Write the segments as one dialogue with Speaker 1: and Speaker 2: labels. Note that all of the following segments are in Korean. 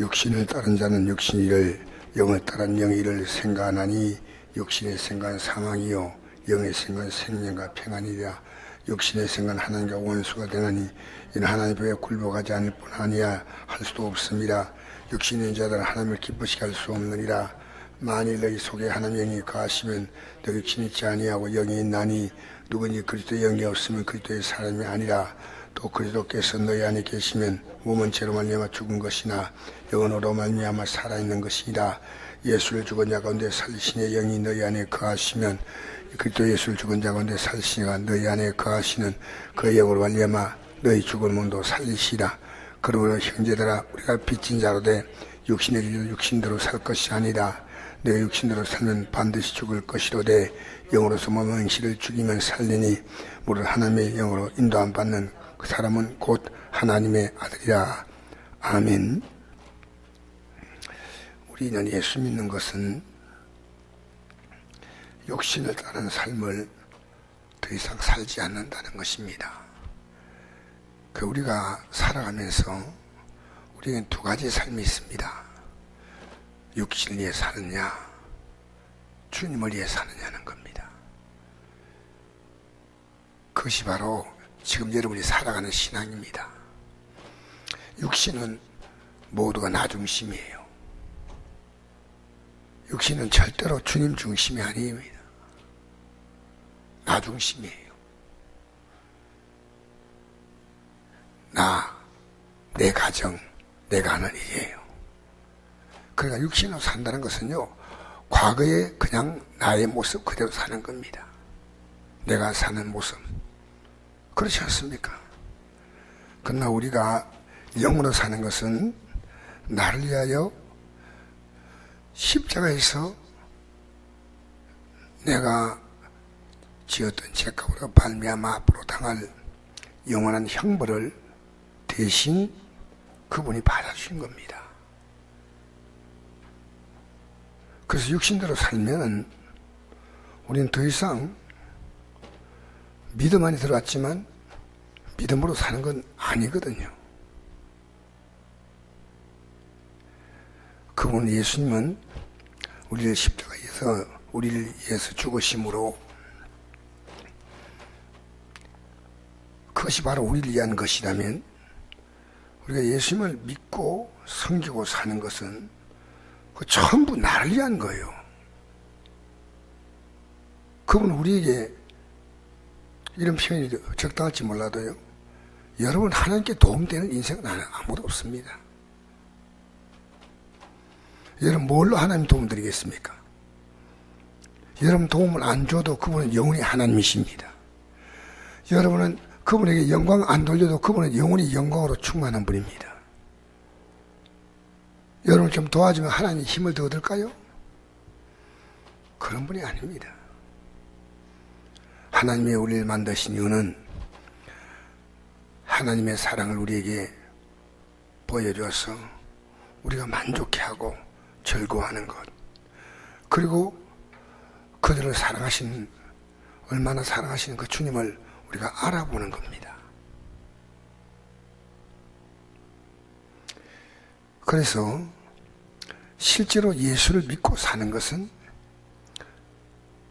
Speaker 1: 육신을 따른 자는 육신이를 영을 따른 영이를 생각하나니 육신의 생각은 사망이요 영의 생각은 생명과 평안이라. 육신의 생각은 하나님과 원수가 되나니 이는 하나님 앞에 굴복하지 않을 뿐 아니야 할 수도 없습니다. 육신의 자들은 하나님을 기쁘시게 할 수 없느니라. 만일 너희 속에 하나님의 영이 거하시면 너 육신이 있지 아니하고 영이 있나니 누구니 그리스도의 영이 없으면 그리스도의 사람이 아니라 또 그리스도께서 너희 안에 계시면 몸은 죄로 말미암아 죽은 것이나 영으로 말미암아 살아있는 것이라. 예수를 죽은 자 가운데 살리시니 영이 너희 안에 거하시면 그리스도 예수를 죽은 자 가운데 살리시니가 너희 안에 거하시는 그 영으로 말미암아 너희 죽은 몸도 살리시라. 그러므로 형제들아 우리가 빚진 자로 돼 육신의 길로 육신대로 살 것이 아니라 내가 육신대로 살면 반드시 죽을 것이로되 영으로서 몸의 행실을 죽이면 살리니 무릇 하나님의 영으로 인도함 받는 그 사람은 곧 하나님의 아들이라 아멘 우리는 예수 믿는 것은 욕심을 따른 삶을 더 이상 살지 않는다는 것입니다. 그 우리가 살아가면서 우리에겐 두 가지 삶이 있습니다. 육신을 위해 사느냐, 주님을 위해 사느냐는 겁니다. 그것이 바로 지금 여러분이 살아가는 신앙입니다. 육신은 모두가 나 중심이에요. 육신은 절대로 주님 중심이 아닙니다. 나 중심이에요. 나, 내 가정, 내가 하는 일이에요. 그러니까 육신으로 산다는 것은요, 과거에 그냥 나의 모습 그대로 사는 겁니다. 내가 사는 모습. 그렇지 않습니까? 그러나 우리가 영으로 사는 것은 나를 위하여 십자가에서 내가 지었던 죄값으로 발미암아 앞으로 당할 영원한 형벌을 대신 그분이 받아주신 겁니다. 그래서 육신대로 살면 우리는 더 이상 믿음 안에 들어왔지만 믿음으로 사는 건 아니거든요. 그분 예수님은 우리를 십자가에서 우리를 위해서 죽으심으로 그것이 바로 우리를 위한 것이라면 우리가 예수님을 믿고 섬기고 사는 것은 그 전부 나를 위한 거예요. 그분 우리에게 이런 표현이 적당할지 몰라도요. 여러분 하나님께 도움되는 인생은 아무도 없습니다. 여러분 뭘로 하나님 도움 드리겠습니까? 여러분 도움을 안 줘도 그분은 영원히 하나님이십니다. 여러분은 그분에게 영광 안 돌려도 그분은 영원히 영광으로 충만한 분입니다. 여러분 좀 도와주면 하나님 힘을 더 얻을까요? 그런 분이 아닙니다. 하나님의 우리를 만드신 이유는 하나님의 사랑을 우리에게 보여줘서 우리가 만족해 하고 즐거워하는 것. 그리고 그들을 사랑하신, 얼마나 사랑하시는 그 주님을 우리가 알아보는 겁니다. 그래서 실제로 예수를 믿고 사는 것은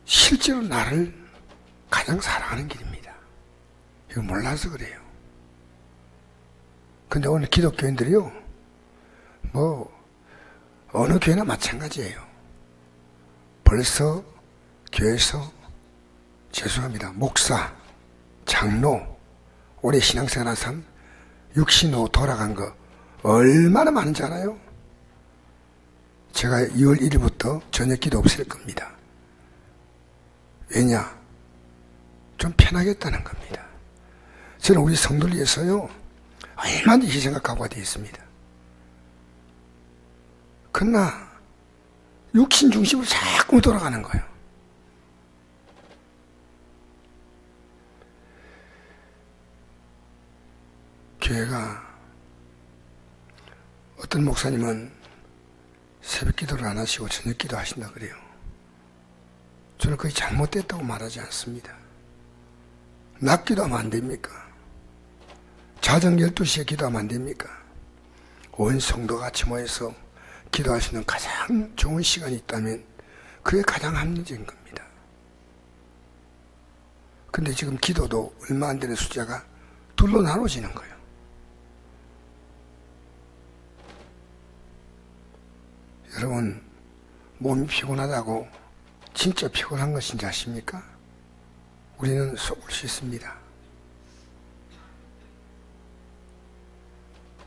Speaker 1: 실제로 나를 가장 사랑하는 길입니다. 이거 몰라서 그래요. 근데 오늘 기독교인들이요, 뭐, 어느 교회나 마찬가지예요. 벌써 교회에서 죄송합니다. 목사, 장로, 오래 신앙생활 한 육신으로 돌아간 거 얼마나 많은지 알아요? 제가 2월 1일부터 저녁 기도 없앨 겁니다. 왜냐? 좀 편하겠다는 겁니다. 저는 우리 성도를 위해서요, 얼마든지 생각하고 되어 있습니다. 그러나, 육신 중심으로 자꾸 돌아가는 거예요. 교회가 어떤 목사님은 새벽 기도를 안 하시고 저녁 기도 하신다 그래요. 저는 그게 잘못됐다고 말하지 않습니다. 낮 기도하면 안 됩니까? 자정 12시에 기도하면 안 됩니까? 온 성도가 같이 모여서 기도할 수 있는 가장 좋은 시간이 있다면 그게 가장 합리적인 겁니다. 근데 지금 기도도 얼마 안 되는 숫자가 둘로 나눠지는 거예요. 여러분, 몸이 피곤하다고 진짜 피곤한 것인지 아십니까? 우리는 속을 수 있습니다.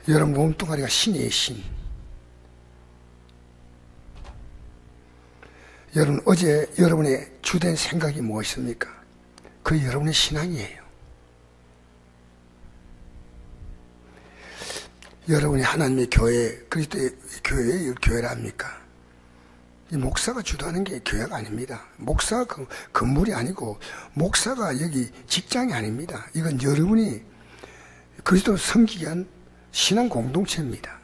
Speaker 1: 여러분 몸뚱아리가 신이에요, 신. 여러분, 어제 여러분의 주된 생각이 무엇입니까? 그 여러분의 신앙이에요. 여러분이 하나님의 교회, 그리스도의 교회의 교회라 합니까? 이 목사가 주도하는 게 교회가 아닙니다. 목사가 그 건물이 아니고 목사가 여기 직장이 아닙니다. 이건 여러분이 그리스도를 섬기기 위한 신앙 공동체입니다.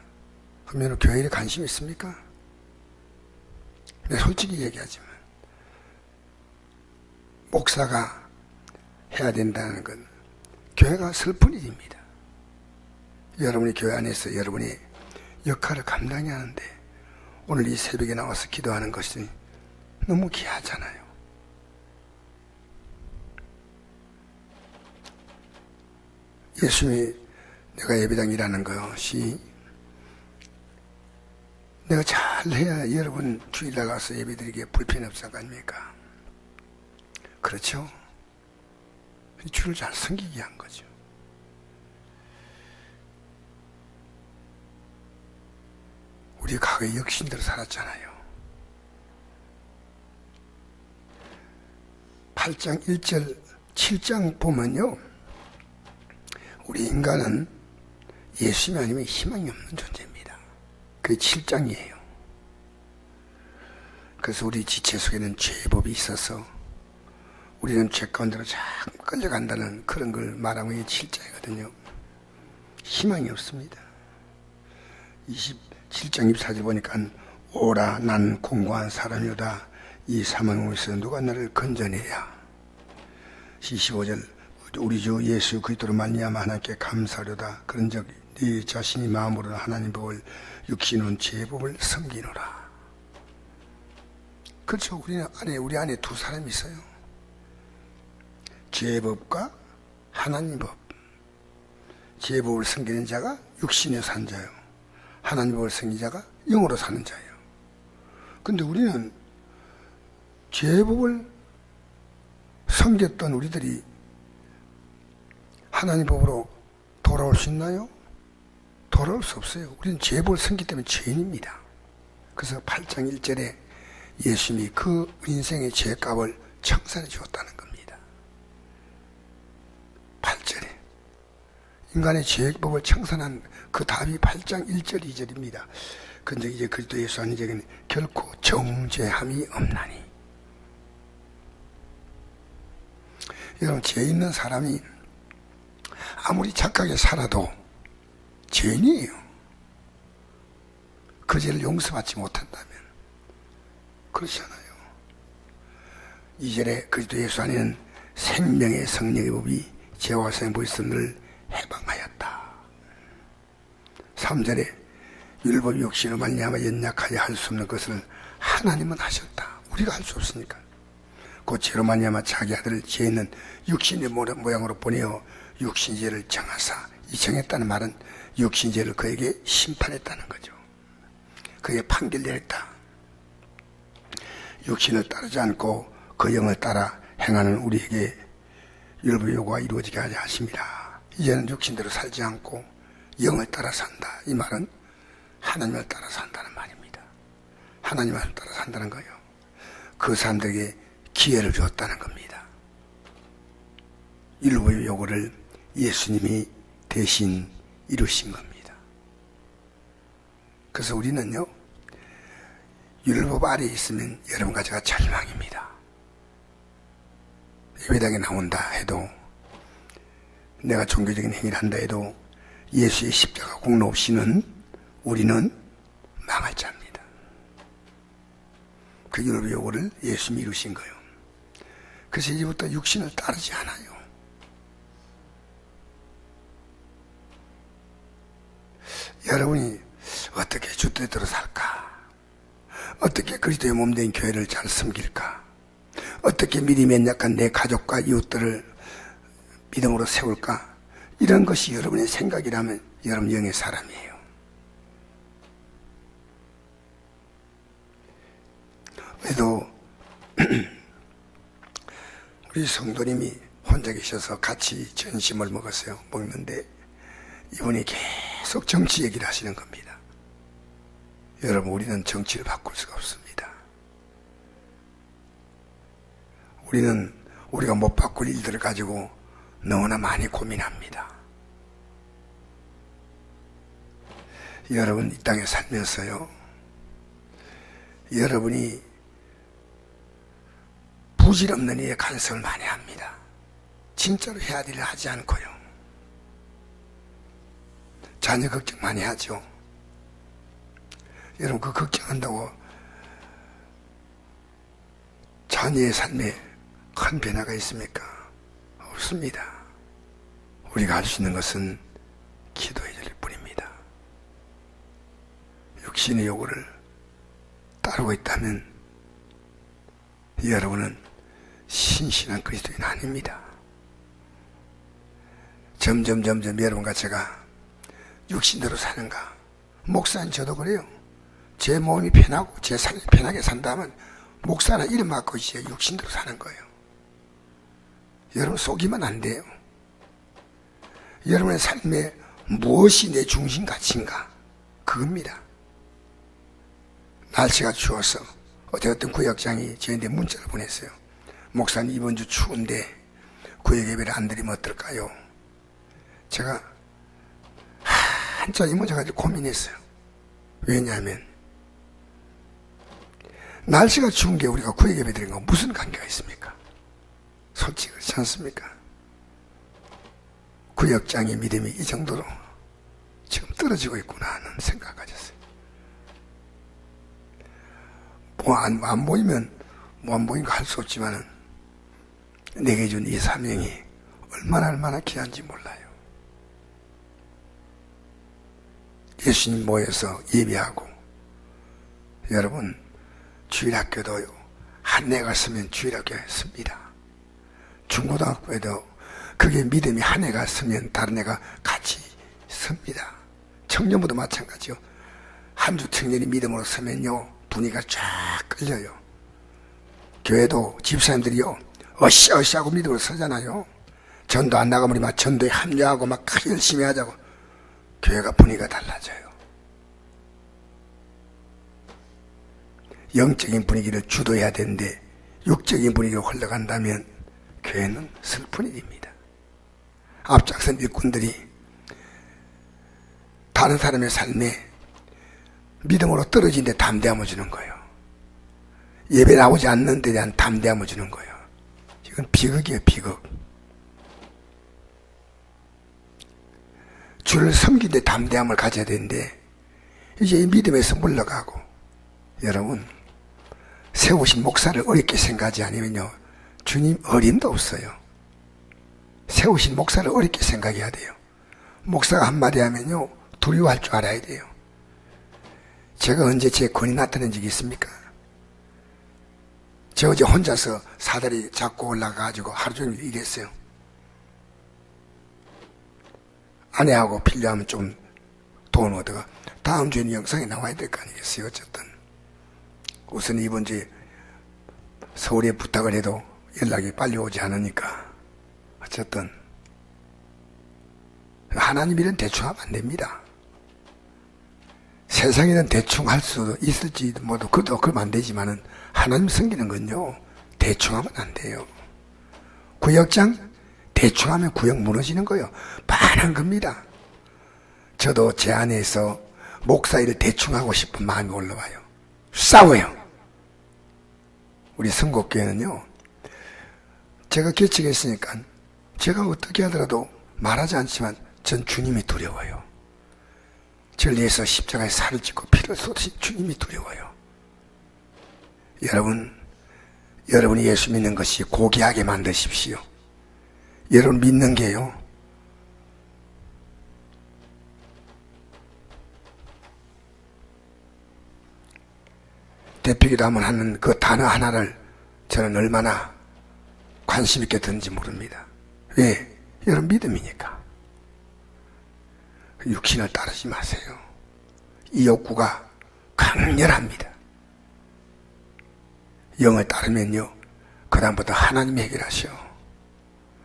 Speaker 1: 그러면 교회에 관심 있습니까? 네, 솔직히 얘기하지만 목사가 해야 된다는 건 교회가 슬픈 일입니다. 여러분이 교회 안에서 여러분이 역할을 감당해야 하는데 오늘 이 새벽에 나와서 기도하는 것이 너무 귀하잖아요. 예수님이 내가 예배당 일하는 것이 내가 잘해야 여러분 주일 나가서 예배드리기에 불편 없을 거 아닙니까? 그렇죠? 주를 잘 섬기게 한 거죠. 우리 과거에 역신대로 살았잖아요. 8장 1절 7장 보면요. 우리 인간은 예수님 아니면 희망이 없는 존재입니다. 그게 7장이에요. 그래서 우리 지체 속에는 죄법이 있어서 우리는 죄 가운데로 자꾸 끌려간다는 그런 걸 말하면 이게 7장이거든요. 희망이 없습니다. 27장 24절 보니까 오라 난 공고한 사람이다. 이 사망에서 누가 나를 건져내야. 25절 우리 주 예수 그리스도로 말미암아 하나님께 감사하려다. 그런즉 네 자신이 마음으로 하나님 법을 육신은 제법을 섬기노라. 그렇죠. 우리 안에 우리 안에 두 사람이 있어요. 제법과 하나님 법. 제법을 섬기는 자가 육신에 산 자요. 하나님 법을 섬기는 자가 영으로 사는 자예요. 근데 우리는 제법을 섬겼던 우리들이 하나님 법으로 돌아올 수 있나요? 돌아올 수 없어요. 우리는 제법을 섬기 때문에 죄인입니다. 그래서 8장 1절에 예수님이 그 인생의 죄값을 청산해 주었다는 겁니다. 8절에 인간의 죄법을 청산한 그 답이 8장 1절 2절입니다. 근데 이제 그리스도 예수 안에 적은 결코 정죄함이 없나니. 여러분 죄 있는 사람이 아무리 착하게 살아도 죄인이에요. 그 죄를 용서받지 못한다면 그렇잖아요. 이 절에 그리스도 예수 안에는 생명의 성령의 법이 죄와 생의 물성을 해방하였다. 3절에 율법 욕심을 말미암아 연약하여 할수 없는 것을 하나님은 하셨다. 우리가 할 수 없으니까. 그 죄로 말미암아 자기 아들을 죄 있는 육신의 모양으로 보내어 육신죄를 정하사 이 정했다는 말은 육신죄를 그에게 심판했다는 거죠. 그에게 판결 내렸다. 육신을 따르지 않고 그 영을 따라 행하는 우리에게 율법 요구가 이루어지게 하려 하십니다. 이제는 육신대로 살지 않고 영을 따라 산다. 이 말은 하나님을 따라 산다는 말입니다. 하나님을 따라 산다는 거예요. 그 사람들에게 기회를 주었다는 겁니다. 율법의 요구를 예수님이 대신 이루신 겁니다. 그래서 우리는요, 율법 아래에 있으면 여러분 가지가 절망입니다. 예배당에 나온다 해도, 내가 종교적인 행위를 한다 해도, 예수의 십자가 공로 없이는 우리는 망할 자입니다. 그 율법의 요구를 예수님이 이루신 거예요. 그래서 이제부터 육신을 따르지 않아요. 여러분이 뜻대로 살까? 어떻게 그리스도의 몸된 교회를 잘 섬길까? 어떻게 믿음이 연약한 내 가족과 이웃들을 믿음으로 세울까? 이런 것이 여러분의 생각이라면 여러분 영의 사람이에요. 그래도 우리 성도님이 혼자 계셔서 같이 전심을 먹었어요. 먹는데 이분이 계속 정치 얘기를 하시는 겁니다. 여러분 우리는 정치를 바꿀 수가 없습니다. 우리는 우리가 못 바꿀 일들을 가지고 너무나 많이 고민합니다. 여러분 이 땅에 살면서요. 여러분이 부질없는 이에 간섭을 많이 합니다. 진짜로 해야 될일 하지 않고요. 자녀 걱정 많이 하죠. 여러분 그 걱정한다고 자녀의 삶에 큰 변화가 있습니까? 없습니다. 우리가 할 수 있는 것은 기도해야 될 뿐입니다. 육신의 요구를 따르고 있다면 여러분은 신실한 그리스도인 아닙니다. 점점 점점 여러분과 제가 육신대로 사는가 목사는 저도 그래요. 제 몸이 편하고 제 삶이 편하게 산다면 목사는 이름 갖고 이제 육신대로 사는 거예요. 여러분 속이면 안 돼요. 여러분의 삶에 무엇이 내 중심 가치인가? 그겁니다. 날씨가 추워서 어제 어떤 구역장이 저희한테 문자를 보냈어요. 목사님 이번 주 추운데 구역 예배를 안 드리면 어떨까요? 제가 한자 이 문제 가지고 고민했어요. 왜냐하면 날씨가 추운 게 우리가 구역 예배 드리는 거 무슨 관계가 있습니까? 솔직히 그렇지 않습니까? 구역장의 믿음이 이 정도로 지금 떨어지고 있구나 하는 생각 가졌어요. 뭐 안, 안 보이면 뭐 안 보인 거할 수 없지만은 내게 준 이 사명이 얼마나 얼마나 귀한지 몰라요. 예수님 모여서 예배하고 여러분 주일학교도요 한해 갔으면 주일학교 씁니다. 중고등학교에도 그게 믿음이 한해 갔으면 다른 애가 같이 씁니다. 청년부도 마찬가지요. 한 주 청년이 믿음으로 서면요 분위기가 쫙 끌려요. 교회도 집사님들이요 어시어시 하고 믿음으로 서잖아요. 전도 안 나가면 막 전도에 합류하고 막 열심히 하자고 교회가 분위기가 달라져요. 영적인 분위기를 주도해야 되는데 육적인 분위기로 흘러간다면 교회는 슬픈 일입니다. 앞장선 일꾼들이 다른 사람의 삶에 믿음으로 떨어진데 담대함을 주는 거예요. 예배 나오지 않는 데 대한 담대함을 주는 거예요. 이건 비극이에요, 비극. 주를 섬기는데 담대함을 가져야 되는데 이제 이 믿음에서 물러가고 여러분 세우신 목사를 어렵게 생각하지 않으면요 주님 어림도 없어요. 세우신 목사를 어렵게 생각해야 돼요. 목사가 한마디 하면요 두려워할 줄 알아야 돼요. 제가 언제 제 권위 나타낸 적이 있습니까? 저 어제 혼자서 사다리 잡고 올라가가지고 하루 종일 일했어요 아내하고 필요하면 좀 돈 얻어가. 다음 주에는 영상에 나와야 될 거 아니겠어요 어쨌든. 우선 이번 주에 서울에 부탁을 해도 연락이 빨리 오지 않으니까. 어쨌든. 하나님 일은 대충 하면 안 됩니다. 세상에는 대충 할수 있을지 뭐도 그도 그러면 안 되지만은 하나님 섬기는 건요 대충 하면 안 돼요. 구역장 대충 하면 구역 무너지는 거예요 반한 겁니다 저도 제 안에서 목사 일을 대충 하고 싶은 마음이 올라와요. 싸워요. 우리 선곡교회는요, 제가 개척했으니까 제가 어떻게 하더라도 말하지 않지만 전 주님이 두려워요. 저를 위해서 십자가에 살을 찢고 피를 쏟으신 주님이 두려워요. 여러분, 여러분이 예수 믿는 것이 고귀하게 만드십시오. 여러분 믿는 게요, 대표기도 하면 하는 그 단어 하나를 저는 얼마나 관심 있게 듣는지 모릅니다. 왜? 여러분 믿음이니까. 육신을 따르지 마세요. 이 욕구가 강렬합니다. 영을 따르면요, 그다음부터 하나님이 해결하셔.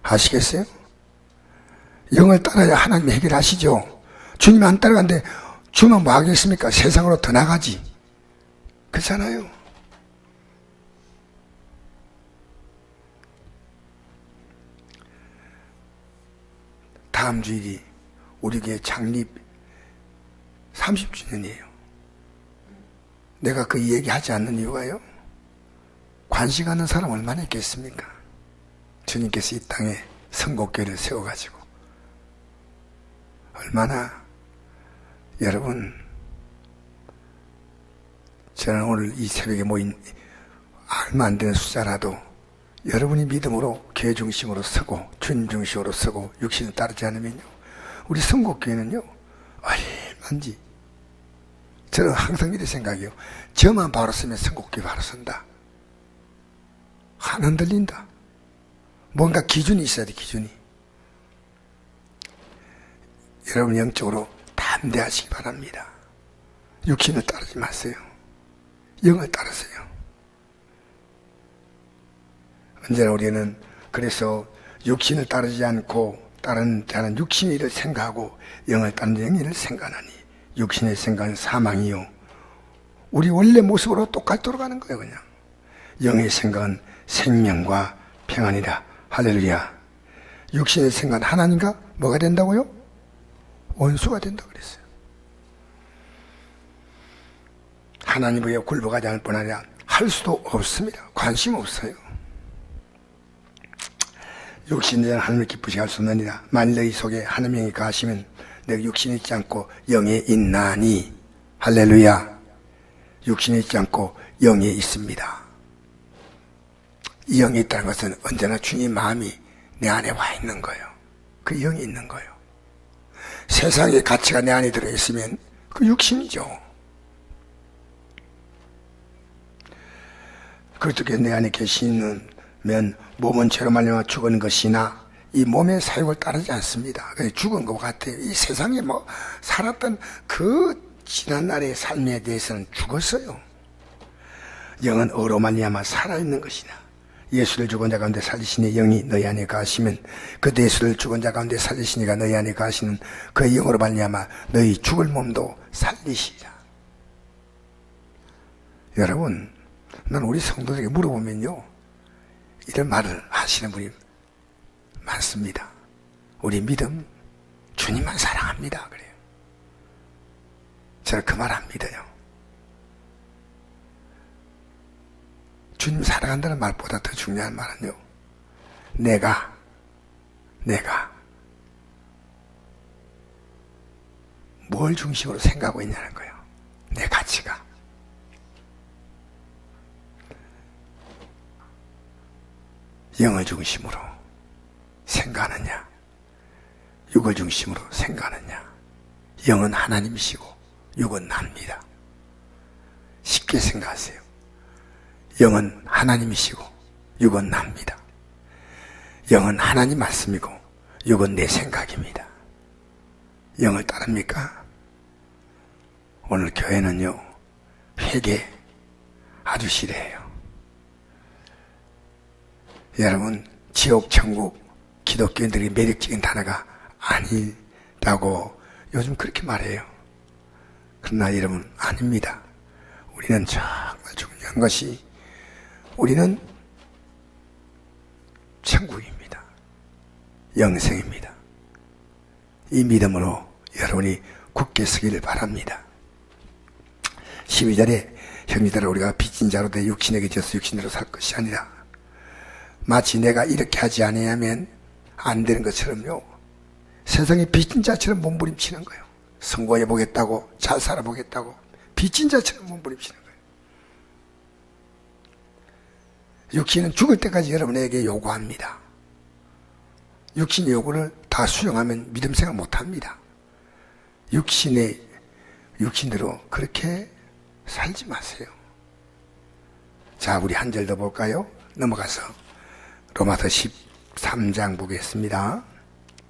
Speaker 1: 아시겠어요? 영을 따라야 하나님이 해결하시죠. 주님 안 따라가는데 주면 뭐 하겠습니까? 세상으로 더 나가지. 그렇잖아요. 다음 주일이 우리 교회 창립 30주년이에요. 내가 그 얘기하지 않는 이유가요. 관심 가는 사람 얼마나 있겠습니까? 주님께서 이 땅에 선곡교회를 세워가지고 얼마나 여러분 저는 오늘 이 새벽에 모인 얼마 안 되는 숫자라도 여러분이 믿음으로 교회 중심으로 서고 주님 중심으로 서고 육신을 따르지 않으면요 우리 선곡교회는요 얼마인지 저는 항상 이렇게 생각해요. 저만 바로 서면 선곡교회 바로 선다. 안 흔들린다 뭔가 기준이 있어야 돼 기준이. 여러분 영적으로 담대하시기 바랍니다. 육신을 따르지 마세요. 영을 따르세요. 언제나 우리는 그래서 육신을 따르지 않고 다른 자는 육신의 일을 생각하고 영을 따르는 영의 일을 생각하니 육신의 생각은 사망이요. 우리 원래 모습으로 똑같이 돌아가는 거예요 그냥. 영의 생각은 생명과 평안이라 할렐루야. 육신의 생각은 하나님과 뭐가 된다고요? 원수가 된다고 그랬어요. 하나님 위에 굴복하지 않을 뿐 아니라 할 수도 없습니다. 관심 없어요. 대한 하나님을 기쁘시게 할수 없느니라 만일 너희 속에 하나님의 영이 가시면 내가 육신이 있지 않고 영에 있나니. 할렐루야. 육신이 있지 않고 영에 있습니다 이 영이 있다는 것은 언제나 주님 마음이 내 안에 와 있는 거예요 그 영이 있는 거예요 세상의 가치가 내 안에 들어있으면 그 육신이죠 그렇게 내 안에 계시는 면 몸은 죄로 말미암아 죽은 것이나 이 몸의 사육을 따르지 않습니다. 죽은 것 같아요. 이 세상에 뭐 살았던 그 지난 날의 삶에 대해서는 죽었어요. 영은 어로 말미암아 살아있는 것이나 예수를 죽은 자 가운데 살리시니 영이 너희 안에 가시면 그 예수를 죽은 자 가운데 살리시니가 너희 안에 가시는 그 영으로 말미암아 너희 죽을 몸도 살리시리라. 여러분, 난 우리 성도들에게 물어보면요. 이런 말을 하시는 분이 많습니다. 우리 믿음 주님만 사랑합니다. 그래요. 저는 그말 안 믿어요. 주님 사랑한다는 말보다 더 중요한 말은요. 내가 내가 뭘 중심으로 생각하고 있냐는 거예요. 내 가치가. 영을 중심으로 생각하느냐, 육을 중심으로 생각하느냐. 영은 하나님이시고 육은 납니다. 쉽게 생각하세요. 영은 하나님이시고 육은 납니다. 영은 하나님 말씀이고 육은 내 생각입니다. 영을 따릅니까? 오늘 교회는요, 회개 아주 싫어해요. 여러분 지옥 천국 기독교인들이 매력적인 단어가 아니라고 요즘 그렇게 말해요. 그러나 여러분 아닙니다. 우리는 정말 중요한 것이 우리는 천국입니다. 영생입니다. 이 믿음으로 여러분이 굳게 서기를 바랍니다. 12절에 형제들아 우리가 빚진 자로 돼 육신에게 져서 육신으로 살 것이 아니라 마치 내가 이렇게 하지 아니하면 안 되는 것처럼요. 세상에 빚진 자처럼 몸부림치는 거예요. 선거해 보겠다고 잘 살아보겠다고 빚진 자처럼 몸부림치는 거예요. 육신은 죽을 때까지 여러분에게 요구합니다. 육신의 요구를 다 수용하면 믿음 생활 못합니다. 육신의 육신대로 그렇게 살지 마세요. 자, 우리 한 절 더 볼까요? 넘어가서 로마서 13장 보겠습니다.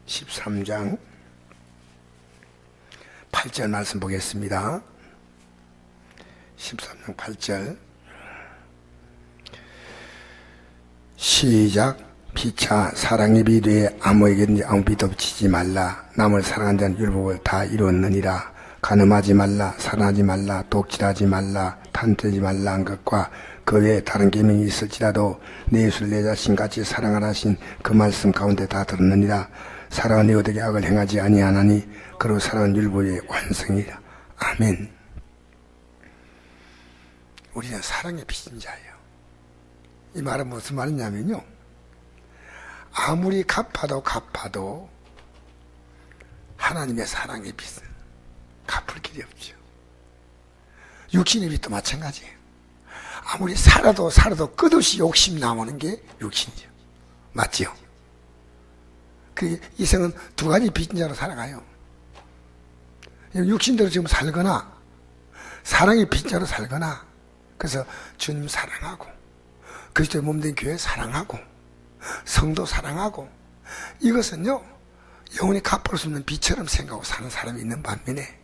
Speaker 1: 13장 8절 말씀 보겠습니다. 13장 8절 시작. 피차 사랑의 비두에 아무에게든지 아무 비도 붙이지 말라. 남을 사랑한 자는 율법을 다 이루었느니라. 가늠하지 말라 사랑하지 말라 독질하지 말라 탐되지 말라 한 것과 그 외에 다른 계명이 있을지라도 내 예수를 내 자신같이 사랑하라 하신 그 말씀 가운데 다 들었느니라. 사랑은 너에게 악을 행하지 아니하나니 그로 사랑은 율법의 완성이라. 아멘. 우리는 사랑의 빚진 자예요 이 말은 무슨 말이냐면요. 아무리 갚아도 갚아도 하나님의 사랑의 빚은 갚을 길이 없죠. 육신의 빚도 마찬가지예요. 아무리 살아도 살아도 끝없이 욕심 나오는 게 육신이죠. 맞지요? 그 이생은 두 가지 빚진 자로 살아가요. 육신대로 지금 살거나 사랑의 빚진 자로 살거나 그래서 주님 사랑하고 그리스도의 몸된 교회 사랑하고 성도 사랑하고 이것은요 영원히 갚을 수 없는 비처럼 생각하고 사는 사람이 있는 반면에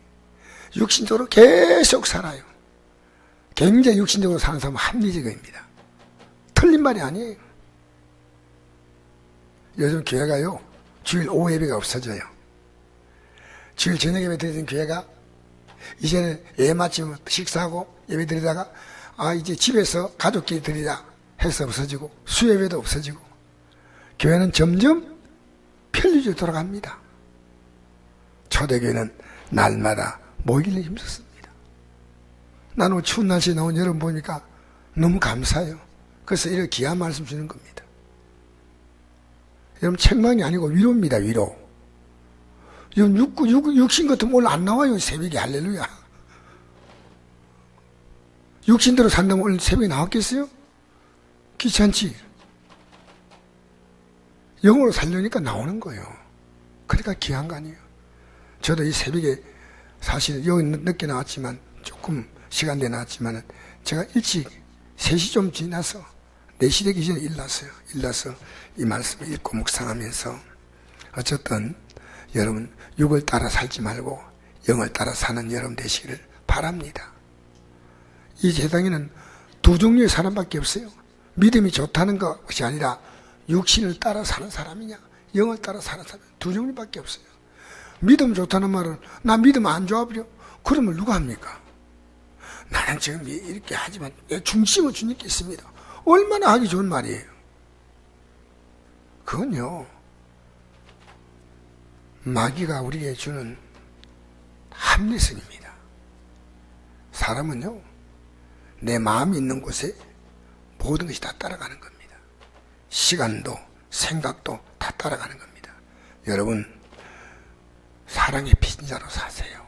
Speaker 1: 육신적으로 계속 살아요. 굉장히 육신적으로 사는 사람은 합리적입니다. 틀린 말이 아니에요. 요즘 교회가요 주일 오후 예배가 없어져요. 주일 저녁 예배 드리던 교회가 이제는 예 마침 식사하고 예배 드리다가 아 이제 집에서 가족끼리 드리자 해서 없어지고 수예배도 없어지고 교회는 점점 편리주로 돌아갑니다. 초대교회는 날마다 모이기를 힘썼습니다. 나는 추운 날씨에 나온 여러분 보니까 너무 감사해요. 그래서 이렇게 귀한 말씀 주는 겁니다. 여러분 책망이 아니고 위로입니다. 위로. 육, 육, 육신 같으면 오늘 안 나와요. 새벽에 할렐루야. 육신대로 산다면 오늘 새벽에 나왔겠어요? 귀찮지? 영으로 살려니까 나오는 거예요. 그러니까 귀한 거 아니에요. 저도 이 새벽에 사실 여기 늦게 나왔지만 조금 시간 내 나왔지만 제가 일찍 3시 좀 지나서 4시 되기 전에 일났어요. 일나서 이 말씀을 읽고 묵상하면서 어쨌든 여러분 육을 따라 살지 말고 영을 따라 사는 여러분 되시기를 바랍니다. 이 세상에는 두 종류의 사람밖에 없어요. 믿음이 좋다는 것이 아니라 육신을 따라 사는 사람이냐 영을 따라 사는 사람 두 종류밖에 없어요. 믿음 좋다는 말은 나 믿음 안 좋아 버려. 그러면 누가 합니까? 나는 지금 이렇게 하지만 내 중심은 주님께 있습니다. 얼마나 하기 좋은 말이에요. 그건요. 마귀가 우리에게 주는 합리성입니다. 사람은요. 내 마음이 있는 곳에 모든 것이 다 따라가는 겁니다. 시간도 생각도 다 따라가는 겁니다. 여러분 사랑의 빚자로 사세요.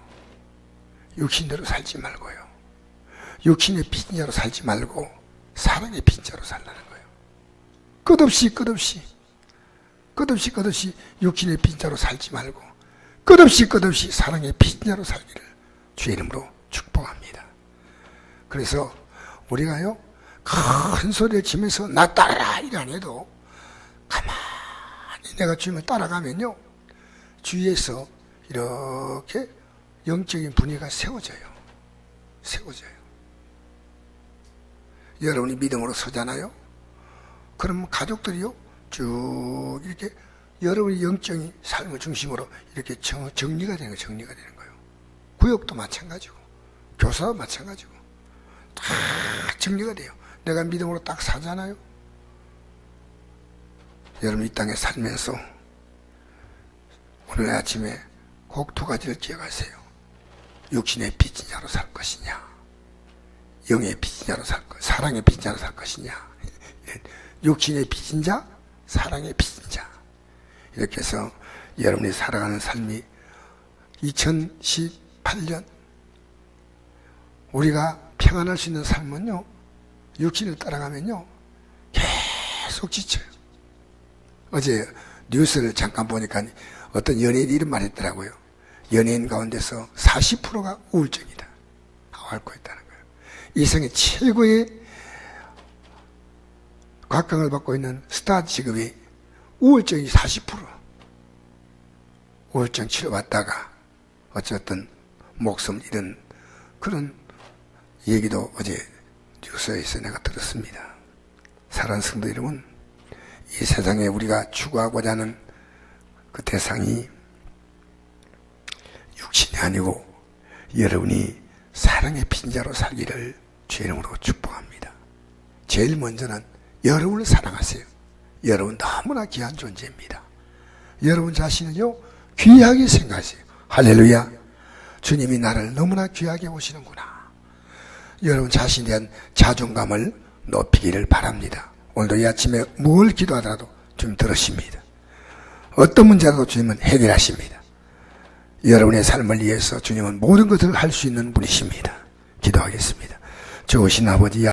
Speaker 1: 육신대로 살지 말고요. 육신의 빚자로 살지 말고 사랑의 빚자로 살라는 거예요. 끝없이 끝없이 끝없이 끝없이 육신의 빚자로 살지 말고 끝없이 끝없이 사랑의 빚자로 살기를 주의 이름으로 축복합니다. 그래서 우리가요 큰 소리를 치면서 나 따라라 이래 안 해도 가만히 내가 주님을 따라가면요 주위에서 이렇게 영적인 분위기가 세워져요. 세워져요. 여러분이 믿음으로 서잖아요. 그러면 가족들이요 쭉 이렇게 여러분의 영적인 삶을 중심으로 이렇게 정, 정리가 되는 거예요 정리가 되는 거예요. 구역도 마찬가지고 교사도 마찬가지고 다 정리가 돼요 내가 믿음으로 딱 사잖아요. 여러분 이 땅에 살면서 오늘 아침에 꼭 두 가지를 기억하세요. 육신의 빚진 자로 살 것이냐, 영의 빚진 자로 살 것, 사랑의 빚진 자로 살 것이냐. 육신의 빚진 자, 사랑의 빚진 자. 이렇게 해서 여러분이 살아가는 삶이 2018년 우리가 평안할 수 있는 삶은요. 육신을 따라가면요. 계속 지쳐요. 어제 뉴스를 잠깐 보니까 어떤 연예인이 이런 말 했더라고요. 연예인 가운데서 40%가 우울증이다. 앓고 있다는 거예요. 이 생의 최고의 각광을 받고 있는 스타 직업이 우울증이 40% 우울증 치료받다가 어쨌든 목숨 잃은 그런 얘기도 어제 뉴스에서 내가 들었습니다. 사랑하는 성도 여러분, 이 세상에 우리가 추구하고자 하는 그 대상이 육신이 아니고 여러분이 사랑의 빈자로 살기를 주의 이름으로 축복합니다. 제일 먼저는 여러분을 사랑하세요. 여러분 너무나 귀한 존재입니다. 여러분 자신은요, 귀하게 생각하세요. 할렐루야. 주님이 나를 너무나 귀하게 보시는구나. 여러분 자신에 대한 자존감을 높이기를 바랍니다. 오늘도 이 아침에 뭘 기도하더라도 좀 들으십니다. 어떤 문제라도 주님은 해결하십니다. 여러분의 삶을 위해서 주님은 모든 것을 할 수 있는 분이십니다. 기도하겠습니다. 좋으신 아버지